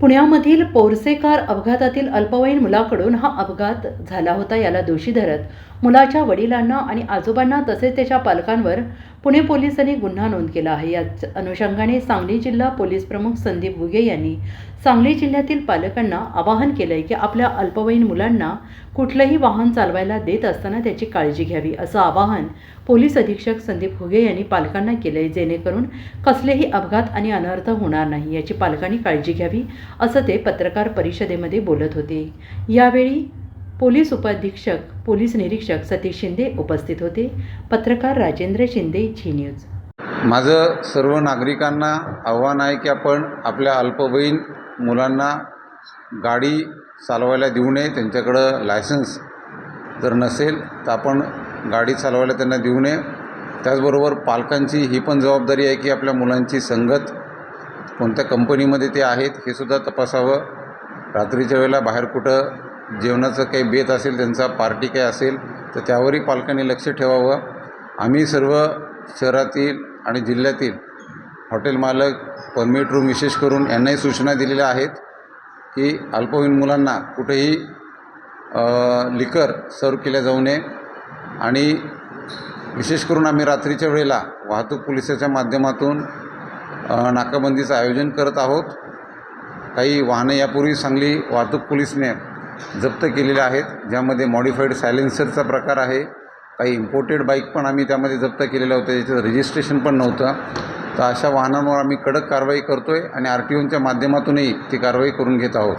पुण्यामधील पोरसेकार अपघातातील अल्पवयीन मुलाकडून हा अपघात झाला होता याला दोषी धरत मुलाच्या वडिलांना आणि आजोबांना तसेच त्याच्या पालकांवर पुणे पोलिसांनी गुन्हा नोंद केला आहे. याच अनुषंगाने सांगली जिल्हा पोलीस प्रमुख संदीप भुगे यांनी सांगली जिल्ह्यातील पालकांना आवाहन केलं आहे की आपल्या अल्पवयीन मुलांना कुठलंही वाहन चालवायला देत असताना त्याची काळजी घ्यावी असं आवाहन पोलीस अधीक्षक संदीप घुगे यांनी पालकांना केलं आहे जेणेकरून कसलेही अपघात आणि अनर्थ होणार नाही याची पालकांनी काळजी घ्यावी असं ते पत्रकार परिषदेमध्ये बोलत होते. यावेळी पोलीस उपाधीक्षक पोलीस निरीक्षक सतीश शिंदे उपस्थित होते. पत्रकार राजेंद्र शिंदे झी न्यूज. माझं सर्व नागरिकांना आव्हान आहे की आपण आपल्या अल्पवयीन मुलांना गाडी चालवायला देऊ नये त्यांच्याकडं लायसन्स जर नसेल तर आपण गाडी चालवायला त्यांना देऊ नये. त्याचबरोबर पालकांची ही पण जबाबदारी आहे की आपल्या मुलांची संगत कोणत्या कंपनीमध्ये ते आहेत हे सुद्धा तपासावं. रात्रीच्या वेळेला बाहेर कुठं जेवणाचं काही बेत असेल त्यांचा पार्टी काय असेल तर त्यावरही पालकांनी लक्ष ठेवावं. आम्ही सर्व शहरातील आणि जिल्ह्यातील हॉटेल मालक परमिट रूम विशेष करून यांनाही सूचना दिलेल्या आहेत की अल्पवयीन मुलांना कुठेही लिकर सर्व केल्या जाऊ नये. आणि विशेष करून आम्ही रात्रीच्या वेळेला वाहतूक पोलिसाच्या माध्यमातून नाकाबंदीचं आयोजन करत आहोत. काही वाहनं यापूर्वी सांगली वाहतूक पोलिसने जप्त केलेले आहेत ज्यामध्ये मॉडिफाईड सायलेन्सरचा प्रकार आहे. काही इम्पोर्टेड बाईक पण आम्ही त्यामध्ये जप्त केलेल्या होत्या ज्याचं रजिस्ट्रेशन पण नव्हतं. तर अशा वाहनांवर आम्ही कडक कारवाई करतो आहे आणि आर टी ओच्या माध्यमातूनही ती कारवाई करून घेत आहोत.